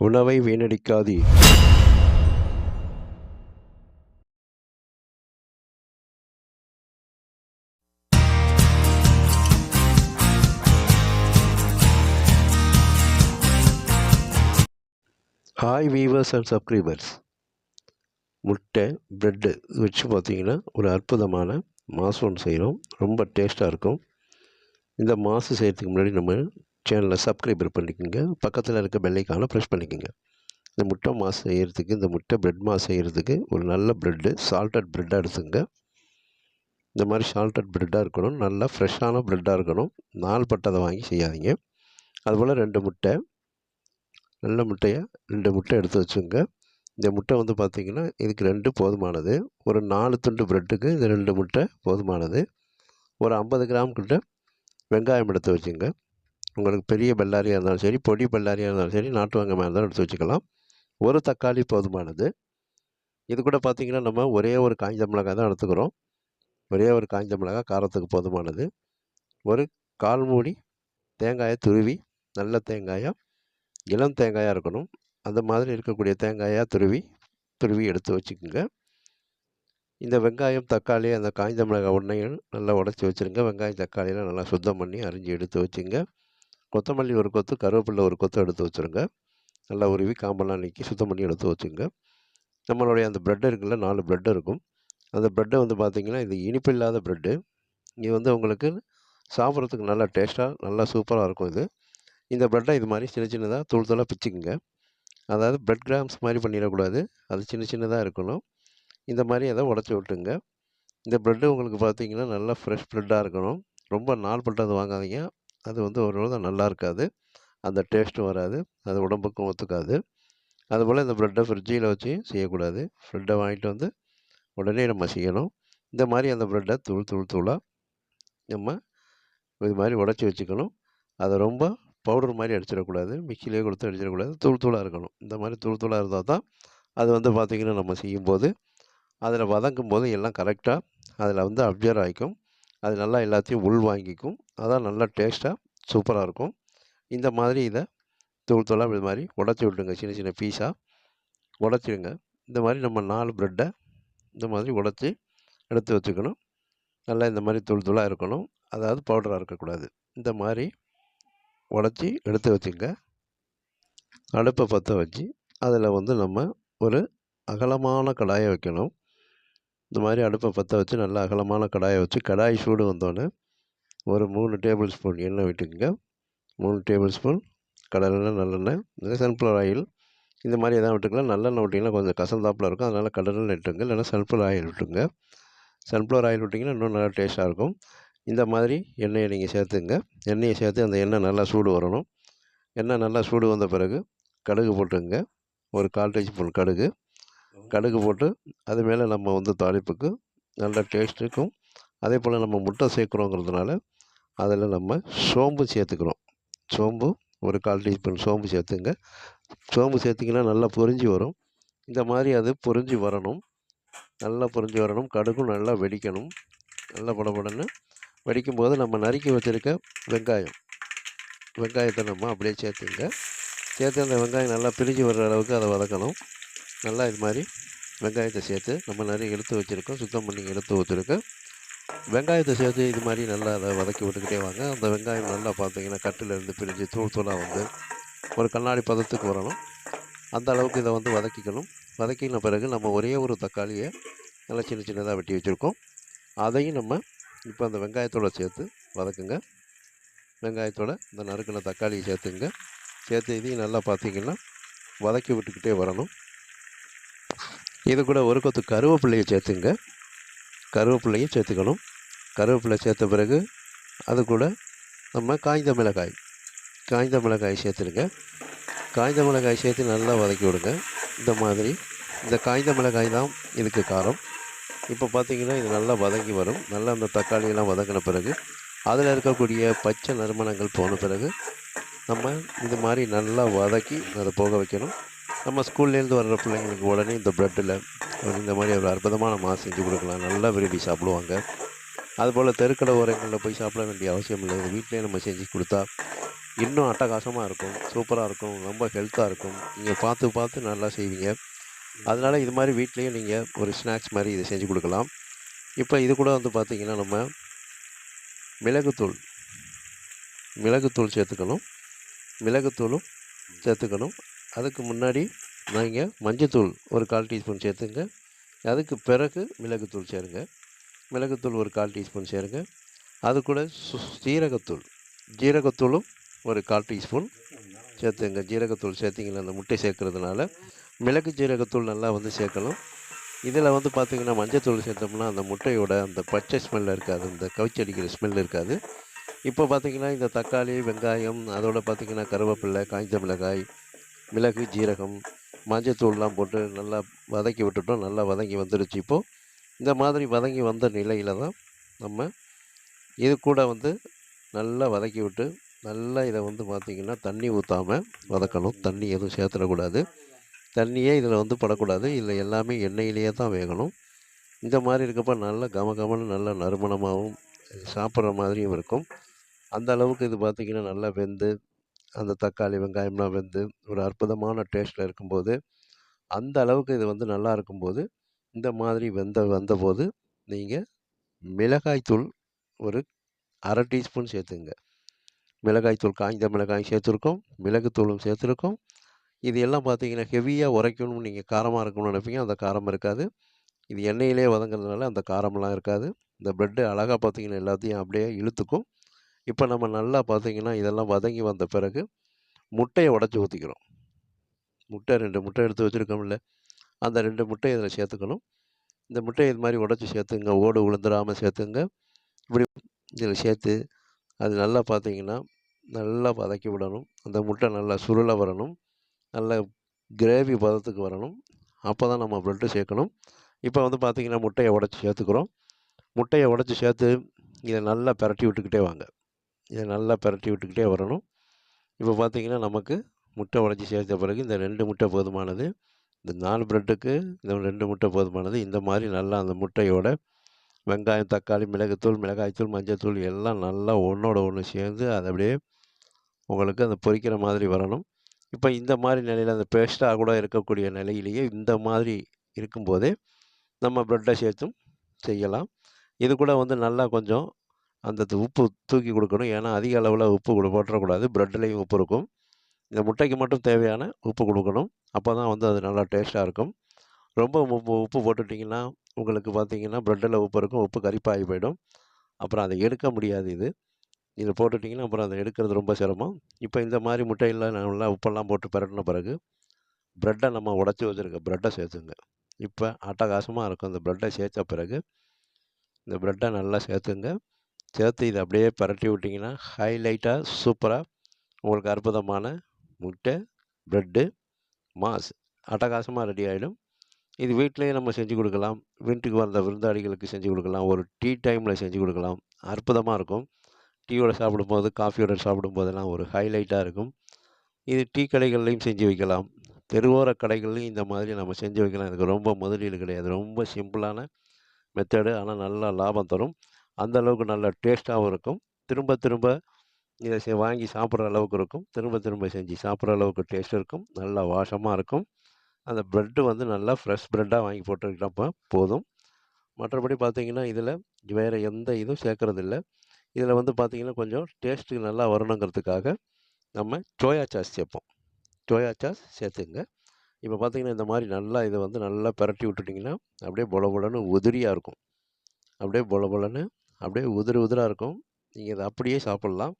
உணவை வீணடிக்காதீ. Hi viewers and subscribers முட்டை ப்ரெட்டு வச்சு பார்த்தீங்கன்னா ஒரு அற்புதமான மாசு ஒன்று செய்கிறோம் ரொம்ப டேஸ்ட்டாக இருக்கும். இந்த மாசு செய்கிறதுக்கு முன்னாடி நம்ம சேனலை சப்ஸ்கிரைபர் பண்ணிக்கோங்க. பக்கத்தில் இருக்க பெல்லைக்கான ப்ரெஸ் பண்ணிக்கோங்க. இந்த முட்டை மாஸ் செய்கிறதுக்கு இந்த முட்டை ப்ரெட் மாஸ் செய்கிறதுக்கு ஒரு நல்ல ப்ரெட்டு சால்டட் ப்ரெட்டாக எடுத்துங்க இந்த மாதிரி சால்டட் ப்ரெட்டாக இருக்கணும். நல்லா ஃப்ரெஷ்ஷான ப்ரெட்டாக இருக்கணும். நாள் பட்டதை வாங்கி செய்யாதீங்க. அதுபோல் ரெண்டு முட்டை நல்ல முட்டையை ரெண்டு முட்டை எடுத்து வச்சுங்க இந்த முட்டை வந்து பார்த்திங்கன்னா இதுக்கு ரெண்டு போதுமானது. ஒரு நாலு துண்டு ப்ரெட்டுக்கு இது ரெண்டு முட்டை போதுமானது. ஒரு ஐம்பது கிராம் கிட்ட வெங்காயம் எடுத்து வச்சுங்க உங்களுக்கு பெரிய பெல்லாரியாக இருந்தாலும் சரி பொடி பெல்லாரியாக இருந்தாலும் சரி நாட்டு வெங்காயமாக இருந்தாலும் எடுத்து வச்சுக்கலாம். ஒரு தக்காளி போதுமானது. இது கூட பார்த்திங்கன்னா நம்ம ஒரே ஒரு காய்ந்த மிளகாய் தான் எடுத்துக்கிறோம். ஒரே ஒரு காய்ந்த மிளகாய் காரத்துக்கு போதுமானது. ஒரு கால் மூடி தேங்காயை துருவி நல்ல தேங்காயாக இளம் தேங்காயாக இருக்கணும். அந்த மாதிரி இருக்கக்கூடிய தேங்காயாக துருவி துருவி எடுத்து வச்சுக்கோங்க. இந்த வெங்காயம் தக்காளி அந்த காய்ந்த மிளகாய் ஒன்றையும் நல்லா உடச்சி வச்சுருங்க. வெங்காயம் தக்காளியெல்லாம் நல்லா சுத்தம் பண்ணி அரிஞ்சு எடுத்து வச்சுங்க. கொத்தமல்லி ஒரு கொத்து கருவேப்பிலை ஒரு கொத்து எடுத்து வச்சுருங்க. நல்லா உருவி காம்பெல்லாம் நீக்கி சுத்தம் பண்ணி எடுத்து வச்சுங்க. நம்மளுடைய அந்த ப்ரெட் இருக்குல்ல நாலு ப்ரெட் இருக்கும். அந்த ப்ரெட்டை வந்து பார்த்திங்கன்னா இது இனிப்பு இல்லாத ப்ரெட்டு இது வந்து உங்களுக்கு சாப்பிட்றதுக்கு நல்லா டேஸ்ட்டாக நல்லா சூப்பராக இருக்கும் இது. இந்த ப்ரெட்டை இது மாதிரி சின்ன சின்னதாக தூள் தூளாக பிச்சுக்குங்க. அதாவது ப்ரெட் கிராம்ஸ் மாதிரி பண்ணிடக்கூடாது. அது சின்ன சின்னதாக இருக்கணும். இந்த மாதிரி அதை உடச்சி விட்டுங்க இந்த ப்ரெட்டு உங்களுக்கு பார்த்தீங்கன்னா நல்லா ஃப்ரெஷ் ப்ரெட்டாக இருக்கணும். ரொம்ப நாள் பட்டது வாங்காதீங்க. அது வந்து ஒரு நல்லா இருக்காது. அந்த டேஸ்ட்டும் வராது. அது உடம்புக்கும் ஒத்துக்காது. அதுபோல் இந்த ப்ரெட்டை ஃப்ரிட்ஜில் வச்சு செய்யக்கூடாது. ப்ரெட்டை வாங்கிட்டு வந்து உடனே நம்ம செய்யணும். இந்த மாதிரி அந்த ப்ரெட்டை தூள் தூள் தூளாக நம்ம இது மாதிரி உடச்சி வச்சுக்கணும். அதை ரொம்ப பவுடர் மாதிரி அடிச்சிடக்கூடாது. மிக்சிலே கொடுத்து அடிச்சிடக்கூடாது. தூள் தூளாக இருக்கணும். இந்த மாதிரி தூள் தூளாக இருந்தால் தான் அது வந்து பார்த்திங்கன்னா நம்ம செய்யும்போது அதில் வதங்கும் போது எல்லாம் கரெக்டாக அதில் வந்து அப்சர்வ் ஆகிக்கும். அது நல்லா எல்லாத்தையும் உள் வாங்கிக்கும். அதான் நல்லா டேஸ்ட்டாக சூப்பராக இருக்கும். இந்த மாதிரி இதை தூள் தூளாக இது மாதிரி உடச்சி விட்டுங்க சின்ன சின்ன பீஸாக உடச்சிடுங்க இந்த மாதிரி நம்ம நாலு ப்ரெட்டை இந்த மாதிரி உடச்சி எடுத்து வச்சுக்கணும். நல்லா இந்த மாதிரி தூள் தூளாக இருக்கணும். அதாவது பவுடராக இருக்கக்கூடாது. இந்த மாதிரி உடச்சி எடுத்து வச்சுங்க. அடுப்பை பற்ற வச்சு அதில் வந்து நம்ம ஒரு அகலமான கடாயை வைக்கணும். இந்த மாதிரி அடுப்பை பற்ற வச்சு நல்லா அகலமான கடாயை வச்சு கடாய் சூடு வந்தோடனே ஒரு மூணு டேபிள் ஸ்பூன் எண்ணெய் விட்டுக்குங்க. மூணு டேபிள் ஸ்பூன் கடலெண்ணெய் நல்லெண்ணெய் இல்லை சன்ஃப்ளவர் ஆயில். இந்த மாதிரி எதாவது விட்டுக்கலாம் நல்லெண்ணெய் விட்டிங்கன்னா கொஞ்சம் கசந்தாப்பில் இருக்கும். அதனால் கடலெண்ணெய் விட்டுங்க இல்லைன்னா சன்ஃப்ளவர் ஆயில் விட்டுங்க சன்ஃப்ளவர் ஆயில் விட்டிங்கன்னா இன்னும் நல்லா டேஸ்ட்டாக இருக்கும். இந்த மாதிரி எண்ணெயை நீங்கள் சேர்த்துங்க எண்ணெயை சேர்த்து அந்த எண்ணெய் நல்லா சூடு வரணும். எண்ணெய் நல்லா சூடு வந்த பிறகு கடுகு போட்டுங்க ஒரு கால் டீஸ்பூன் கடுகு. கடுகு போட்டு அது மேலே நம்ம வந்து தாளிப்புக்கு நல்ல டேஸ்ட்டுக்கும் அதே போல் நம்ம முட்டை சேர்க்குறோங்கிறதுனால அதில் நம்ம சோம்பு சேர்த்துக்கிறோம். சோம்பு ஒரு கால் டீஸ்பூன் சோம்பு சேர்த்துங்க. சோம்பு சேர்த்திங்கன்னா நல்லா பொறிஞ்சி வரும். இந்த மாதிரி அது பொரிஞ்சு வரணும். நல்லா பொரிஞ்சு வரணும். கடுகும் நல்லா வெடிக்கணும். நல்லா படபடன்னு வெடிக்கும் போது நம்ம நறுக்கி வச்சுருக்க வெங்காயம் வெங்காயத்தை நம்ம அப்படியே சேர்த்துங்க. சேர்த்து அந்த வெங்காயம் நல்லா பிரிஞ்சு வர்ற அளவுக்கு அதை வதக்கணும். நல்லா இது மாதிரி வெங்காயத்தை சேர்த்து நம்ம நிறைய எடுத்து வச்சுருக்கோம். சுத்தம் பண்ணி எடுத்து வச்சுருக்கோம். வெங்காயத்தை சேர்த்து இது மாதிரி நல்லா அதை வதக்கி விட்டுக்கிட்டே வாங்க. அந்த வெங்காயம் நல்லா பார்த்தீங்கன்னா கட்டிலேருந்து பிரிஞ்சு தூள் தூளாக வந்து ஒரு கண்ணாடி பதத்துக்கு வரணும். அந்த அளவுக்கு இதை வந்து வதக்கிக்கணும். வதக்கின பிறகு நம்ம ஒரே ஒரு தக்காளியை நல்லா சின்ன சின்னதாக வெட்டி வச்சுருக்கோம். அதையும் நம்ம இப்போ அந்த வெங்காயத்தோடு சேர்த்து வதக்குங்க. வெங்காயத்தோட இந்த நறுக்கின தக்காளியை சேர்த்துங்க. சேர்த்து இதையும் நல்லா பார்த்தீங்கன்னா வதக்கி விட்டுக்கிட்டே வரணும். இது கூட ஒரு கொத்து கருவேப்பிள்ளையை சேர்த்துங்க. கருவேப்பிள்ளையும் சேர்த்துக்கணும். கருவேப்பிலை சேர்த்த பிறகு அது கூட நம்ம காய்ந்த மிளகாய் காய்ந்த மிளகாய் சேர்த்துருங்க காய்ந்த மிளகாய் சேர்த்து நல்லா வதக்கி விடுங்க. இந்த மாதிரி இந்த காய்ந்த மிளகாய் தான் இதுக்கு காரம். இப்போ பார்த்தீங்கன்னா இது நல்லா வதங்கி வரும். நல்லா அந்த தக்காளியெல்லாம் வதங்கின பிறகு அதில் இருக்கக்கூடிய பச்சை நறுமணங்கள் போன பிறகு நம்ம இது மாதிரி நல்லா வதக்கி அதை போக வைக்கணும். நம்ம ஸ்கூல்லேருந்து வர்ற பிள்ளைங்களுக்கு உடனே இந்த ப்ரெட்டில் இந்த மாதிரி ஒரு அற்புதமான மாவு செஞ்சு கொடுக்கலாம். நல்லா விரும்பி சாப்பிடுவாங்க. அதுபோல் தெருக்கடை ஓரங்களில் போய் சாப்பிட வேண்டிய அவசியம் இல்லை. இது வீட்டிலே நம்ம செஞ்சு கொடுத்தா இன்னும் அட்டகாசமாக இருக்கும். சூப்பராக இருக்கும். ரொம்ப ஹெல்த்தாக இருக்கும். நீங்கள் பார்த்து பார்த்து நல்லா செய்வீங்க. அதனால் இது மாதிரி வீட்லேயும் நீங்கள் ஒரு ஸ்நாக்ஸ் மாதிரி இதை செஞ்சு கொடுக்கலாம். இப்போ இது கூட வந்து பார்த்திங்கன்னா நம்ம மிளகுத்தூள் மிளகுத்தூள் சேர்த்துக்கணும். மிளகுத்தூளும் சேர்த்துக்கணும். அதுக்கு முன்னாடி நீங்கள் மஞ்சத்தூள் ஒரு கால் டீஸ்பூன் சேர்த்துங்க. அதுக்கு பிறகு மிளகுத்தூள் சேருங்க. மிளகுத்தூள் ஒரு கால் டீஸ்பூன் சேருங்க. அது கூட சு ஜீரகத்தூள் ஜீரகத்தூளும் ஒரு கால் டீஸ்பூன் சேர்த்துங்க. ஜீரகத்தூள் சேர்த்திங்கன்னா அந்த முட்டை சேர்க்கறதுனால மிளகு ஜீரகத்தூள் நல்லா வந்து சேர்க்கணும். இதில் வந்து பார்த்திங்கன்னா மஞ்சத்தூள் சேர்த்தோம்னா அந்த முட்டையோட அந்த பச்சை ஸ்மெல் இருக்காது. இந்த கவிச்சடிக்கிற ஸ்மெல் இருக்காது. இப்போ பார்த்திங்கன்னா இந்த தக்காளி வெங்காயம் அதோட பார்த்திங்கன்னா கருவேப்பிலை காய்ஞ்ச மிளகாய் மிளகு ஜீரகம் மஞ்சத்தூள்லாம் போட்டு நல்லா வதக்கி விட்டுட்டோம். நல்லா வதங்கி வந்துடுச்சு இப்போது இந்த மாதிரி வதங்கி வந்த நிலையில் தான் நம்ம இது கூட வந்து நல்லா வதக்கி விட்டு நல்லா இதை வந்து பார்த்திங்கன்னா தண்ணி ஊற்றாமல் வதக்கணும். தண்ணி எதுவும் சேர்த்துடக்கூடாது. தண்ணியே இதில் வந்து படக்கூடாது. இதில் எல்லாமே எண்ணெயிலேயே தான் வேகணும். இந்த மாதிரி இருக்கப்போ நல்லா கம கமன்னு நல்லா நறுமணமாகவும் சாப்பிட்ற மாதிரியும் இருக்கும். அந்த அளவுக்கு இது பார்த்திங்கன்னா நல்லா வெந்து அந்த தக்காளி வெங்காயம்லாம் வெந்து ஒரு அற்புதமான டேஸ்ட்டில் இருக்கும்போது அந்த அளவுக்கு இது வந்து நல்லா இருக்கும்போது இந்த மாதிரி வெந்த வந்தபோது நீங்கள் மிளகாய்த்தூள் ஒரு அரை டீஸ்பூன் சேர்த்துங்க. மிளகாய்த்தூள் காய்ந்த மிளகாய் சேர்த்துருக்கோம் மிளகுத்தூளும் சேர்த்துருக்கோம். இது எல்லாம் பார்த்தீங்கன்னா ஹெவியாக உரைக்கணும்னு நீங்கள் காரமாக இருக்கணும்னு நினைப்பீங்க அந்த காரம் இருக்காது. இது எண்ணெயிலே வதங்குறதுனால அந்த காரமெல்லாம் இருக்காது. இந்த ப்ரெட்டு அழகாக பார்த்தீங்கன்னா எல்லாத்தையும் அப்படியே இழுத்துக்கும். இப்போ நம்ம நல்லா பார்த்தீங்கன்னா இதெல்லாம் வதங்கி வந்த பிறகு முட்டையை உடச்சி ஊற்றிக்கிறோம் முட்டை ரெண்டு முட்டை எடுத்து வச்சுருக்கோம்ல. அந்த ரெண்டு முட்டை இதில் சேர்த்துக்கணும். இந்த முட்டையை இது மாதிரி உடச்சி சேர்த்துங்க. ஓடு உளுந்துடாமல் சேர்த்துங்க. இப்படி இதில் சேர்த்து அது நல்லா பார்த்தீங்கன்னா நல்லா வதக்கி விடணும். அந்த முட்டை நல்லா சுருள வரணும். நல்ல கிரேவி பதத்துக்கு வரணும். அப்போ தான் நம்ம ப்ரெட்டு சேர்க்கணும். இப்போ வந்து பார்த்திங்கன்னா முட்டையை உடச்சி சேர்த்துக்கிறோம். முட்டையை உடச்சி சேர்த்து இதை நல்லா பிரட்டி விட்டுக்கிட்டே வாங்க. இதை நல்லா பிரட்டி விட்டுக்கிட்டே வரணும். இப்போ பார்த்திங்கன்னா நமக்கு முட்டை உடச்சி சேர்த்த பிறகு இந்த ரெண்டு முட்டை போதுமானது இந்த நாலு ப்ரெட்டுக்கு இந்த ரெண்டு முட்டை போதுமானது இந்த மாதிரி நல்லா அந்த முட்டையோட வெங்காயம் தக்காளி மிளகுத்தூள் மிளகாய்த்தூள் மஞ்சத்தூள் எல்லாம் நல்லா ஒன்றோட ஒன்று சேர்ந்து அது அப்படியே உங்களுக்கு அந்த பொரிக்கிற மாதிரி வரணும். இப்போ இந்த மாதிரி நிலையில் அந்த பேஸ்ட்டாக கூட இருக்கக்கூடிய நிலையிலேயே இந்த மாதிரி இருக்கும்போதே நம்ம ப்ரெட்டை சேர்த்தும் செய்யலாம். இது கூட வந்து நல்லா கொஞ்சம் அந்த உப்பு தூக்கி கொடுக்கணும். ஏன்னா அதிக அளவில் உப்பு கொடு போட்டுறக்கூடாது ப்ரெட்லேயும் உப்பு இருக்கும். இந்த முட்டைக்கு மட்டும் தேவையான உப்பு கொடுக்கணும். அப்போ தான் வந்து அது நல்லா டேஸ்ட்டாக இருக்கும். ரொம்ப உப்பு உப்பு போட்டுட்டிங்கன்னா உங்களுக்கு பார்த்தீங்கன்னா ப்ரெட்டில் உப்பு இருக்கும். உப்பு கரிப்பாகி போயிடும். அப்புறம் அதை எடுக்க முடியாது இது. இதை போட்டுட்டிங்கன்னா அப்புறம் அதை எடுக்கிறது ரொம்ப சிரமம். இப்போ இந்த மாதிரி முட்டையில் நல்லா உப்பெல்லாம் போட்டு பிரட்டின பிறகு ப்ரெட்டை நம்ம உடச்சி வச்சுருக்க ப்ரெட்டை சேர்த்துங்க. இப்போ அட்டகாசமாக இருக்கும். இந்த ப்ரெட்டை சேர்த்த பிறகு இந்த ப்ரெட்டை நல்லா சேர்த்துங்க. சேர்த்து இதை அப்படியே பரட்டி விட்டிங்கன்னா ஹைலைட்டாக சூப்பராக உங்களுக்கு அற்புதமான முட்டை ப்ரெட்டு மாஸ் அட்டகாசமாக ரெடி ஆகிடும் இது வீட்டிலேயே நம்ம செஞ்சு கொடுக்கலாம். வீட்டுக்கு வந்த விருந்தாளிகளுக்கு செஞ்சு கொடுக்கலாம். ஒரு டீ டைமில் செஞ்சு கொடுக்கலாம். அற்புதமாக இருக்கும். டீயோட சாப்பிடும்போது காஃபியோட சாப்பிடும்போதெல்லாம் ஒரு ஹைலைட்டாக இருக்கும். இது டீ கடைகள்லையும் செஞ்சு வைக்கலாம். தெருவோர கடைகள்லையும் இந்த மாதிரி நம்ம செஞ்சு வைக்கலாம். இதுக்கு ரொம்ப முதலீடு கிடையாது. ரொம்ப சிம்பிளான மெத்தடு ஆனால் நல்லா லாபம் தரும். அந்த அளவுக்கு நல்ல டேஸ்ட்டாகவும் இருக்கும். திரும்ப திரும்ப இதை வாங்கி சாப்பிட்ற அளவுக்கு இருக்கும். திரும்ப திரும்ப செஞ்சு சாப்பிட்ற அளவுக்கு டேஸ்ட் இருக்கும். நல்லா வாசமாக இருக்கும். அந்த ப்ரெட்டு வந்து நல்லா ஃப்ரெஷ் ப்ரெட்டாக வாங்கி போட்டுக்கிட்டப்போ போதும். மற்றபடி பார்த்தீங்கன்னா இதில் வேறு எந்த இதுவும் சேர்க்குறதில்ல இதில் வந்து பார்த்தீங்கன்னா கொஞ்சம் டேஸ்ட்டு நல்லா வரணுங்கிறதுக்காக நம்ம சோயா சாஸ் சேர்ப்போம். சோயா சாஸ் சேர்த்துங்க. இப்போ பார்த்தீங்கன்னா இந்த மாதிரி நல்லா இதை வந்து நல்லா பிரட்டி விட்டுட்டிங்கன்னா அப்படியே பொல பொலன்னு உதிரியாக இருக்கும். அப்படியே பொல பொலன்னு அப்படியே உதிரு உதிராக இருக்கும். நீங்கள் இதை அப்படியே சாப்பிட்லாம்.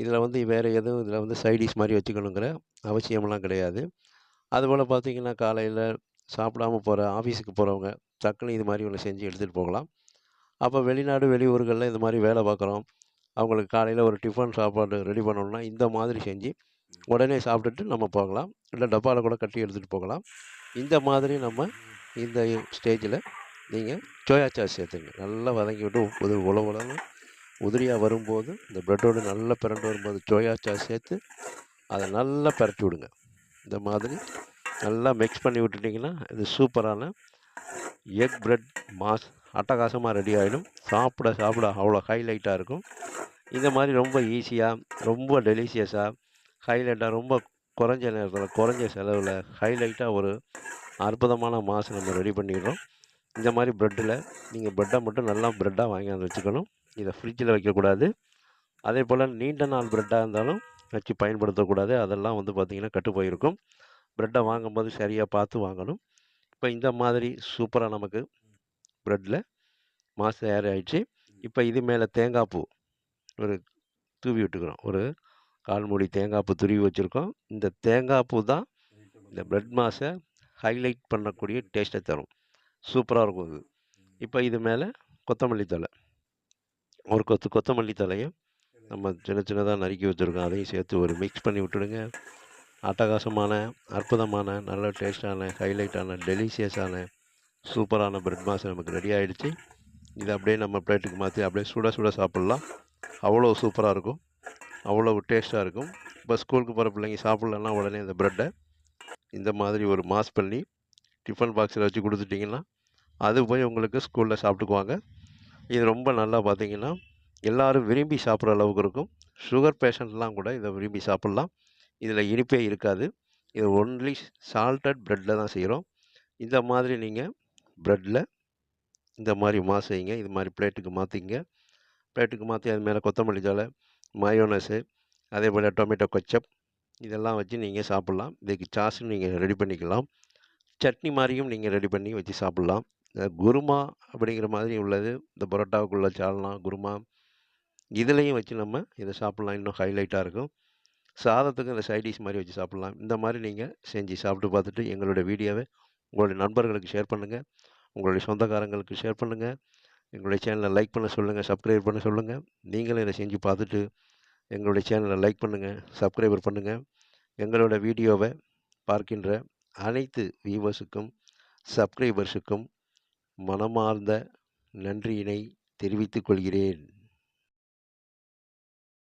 இதில் வந்து வேறு எதுவும் இதில் வந்து சைடிஷ் மாதிரி வச்சுக்கணுங்கிற அவசியமெல்லாம் கிடையாது. அதுபோல் பார்த்தீங்கன்னா காலையில் சாப்பிடாம போகிற ஆஃபீஸுக்கு போகிறவங்க டக்குன்னு இது மாதிரி ஒன்று செஞ்சு எடுத்துகிட்டு போகலாம். அப்போ வெளிநாடு வெளியூர்களில் இந்த மாதிரி வேலை பார்க்குறோம் அவங்களுக்கு காலையில் ஒரு டிஃபன் சாப்பாடு ரெடி பண்ணணும்னா இந்த மாதிரி செஞ்சு உடனே சாப்பிட்டுட்டு நம்ம போகலாம். இல்லை டப்பாவில் கூட கட்டி எடுத்துகிட்டு போகலாம். இந்த மாதிரி நம்ம இந்த ஸ்டேஜில் நீங்கள் சோயா சாஸ் சேர்த்துங்க. நல்லா வதங்கி விட்டு உது உல உதிரியாக வரும்போது இந்த ப்ரெட்டோடு நல்லா பிரண்டு வரும்போது சோயா சாஸ் சேர்த்து அதை நல்லா பரட்டி விடுங்க. இந்த மாதிரி நல்லா மிக்ஸ் பண்ணி விட்டுட்டிங்கன்னா இது சூப்பரான எக் ப்ரெட் மாஸ் அட்டகாசமாக ரெடி ஆகிடும் சாப்பிட சாப்பிட அவ்வளோ ஹைலைட்டாக இருக்கும். இந்த மாதிரி ரொம்ப ஈஸியாக ரொம்ப டெலிஷியஸாக ஹைலைட்டாக ரொம்ப குறைஞ்ச நேரத்தில் குறைஞ்ச செலவில் ஹைலைட்டாக ஒரு அற்புதமான மாஸ் நம்ம ரெடி பண்ணிடுறோம். இந்த மாதிரி ப்ரெட்டில் நீங்கள் ப்ரெட்டை மட்டும் நல்லா ப்ரெட்டாக வாங்கி வந்து வச்சுக்கணும். இதை ஃப்ரிட்ஜில் வைக்கக்கூடாது. அதே போல் நீண்ட நாள் ப்ரெட்டாக இருந்தாலும் வச்சு பயன்படுத்தக்கூடாது. அதெல்லாம் வந்து பார்த்திங்கன்னா கட்டு போயிருக்கும். ப்ரெட்டை வாங்கும்போது சரியாக பார்த்து வாங்கணும். இப்போ இந்த மாதிரி சூப்பராக நமக்கு ப்ரெட்டில் மாஸ் தயாராகிடுச்சு இப்போ இது மேலே தேங்காய் பூ ஒரு தூவி விட்டுக்கிறோம். ஒரு கால் மூடி தேங்காய் பூ துருவி வச்சுருக்கோம். இந்த தேங்காய் பூ தான் இந்த ப்ரெட் மாஸை ஹைலைட் பண்ணக்கூடிய டேஸ்ட்டை தரும். சூப்பராக இருக்கும் இது இப்போ இது மேலே கொத்தமல்லி தழை. ஒரு கொத்து கொத்தமல்லி தலையை நம்ம சின்ன சின்னதாக நறுக்கி வச்சுருக்கோம். அதையும் சேர்த்து ஒரு மிக்ஸ் பண்ணி விட்டுடுங்க. அட்டகாசமான அற்புதமான நல்ல டேஸ்டான ஹைலைட்டான டெலிஷியஸான சூப்பரான பிரெட் மாஸ் நமக்கு ரெடி ஆகிடுச்சு இதை அப்படியே நம்ம பிளேட்டுக்கு மாற்றி அப்படியே சுட சுட சாப்பிட்லாம். அவ்வளோ சூப்பராக இருக்கும். அவ்வளோ டேஸ்ட்டாக இருக்கும். இப்போ ஸ்கூலுக்கு போகிற பிள்ளைங்க சாப்பிட்லன்னா உடனே இந்த ப்ரெட்டை இந்த மாதிரி ஒரு மாஸ் பண்ணி டிஃபன் பாக்ஸில் வச்சு கொடுத்துட்டிங்கன்னா அது போய் உங்களுக்கு ஸ்கூலில் சாப்பிட்டுக்குவாங்க. இது ரொம்ப நல்லா பார்த்தீங்கன்னா எல்லோரும் விரும்பி சாப்பிட்ற அளவுக்கு இருக்கும். சுகர் பேஷண்ட்லாம் கூட இதை விரும்பி சாப்பிட்லாம். இதில் இனிப்பே இருக்காது. இது ஒன்லி சால்டட் ப்ரெட்டில் தான் செய்கிறோம் இந்த மாதிரி நீங்கள் ப்ரெட்டில் இந்த மாதிரி மா செய்யுங்க. இது மாதிரி பிளேட்டுக்கு மாற்றிங்க பிளேட்டுக்கு மாற்றி அது மேலே கொத்தமல்லி தழை மயோனஸு அதே போல் டொமேட்டோ கொச்சப் இதெல்லாம் வச்சு நீங்கள் சாப்பிட்லாம். இதுக்கு சாஸும் நீங்கள் ரெடி பண்ணிக்கலாம். சட்னி மாதிரியும் நீங்கள் ரெடி பண்ணி வச்சு சாப்பிட்லாம். குருமா அப்படிங்கிற மாதிரி உள்ளது. இந்த பரோட்டாவுக்குள்ள சால்னா குருமா இதுலேயும் வச்சு நம்ம இதை சாப்பிட்லாம். இன்னும் ஹைலைட்டாக இருக்கும். சாதத்துக்கு இந்த சைடிஷ் மாதிரி வச்சு சாப்பிட்லாம். இந்த மாதிரி நீங்கள் செஞ்சு சாப்பிட்டு பார்த்துட்டு எங்களுடைய வீடியோவை உங்களுடைய நண்பர்களுக்கு ஷேர் பண்ணுங்கள் உங்களுடைய சொந்தக்காரங்களுக்கு ஷேர் பண்ணுங்கள் எங்களுடைய சேனலை லைக் பண்ண சொல்லுங்கள் சப்ஸ்கிரைப் பண்ண சொல்லுங்கள் நீங்களும் இதை செஞ்சு பார்த்துட்டு எங்களுடைய சேனலை லைக் பண்ணுங்கள் சப்ஸ்கிரைபர் பண்ணுங்கள் எங்களோட வீடியோவை பார்க்கின்ற அனைத்து வியூவர்ஸுக்கும் சப்ஸ்கிரைபர்ஸுக்கும் மனமார்ந்த நன்றியினை தெரிவித்துக் கொள்கிறேன்.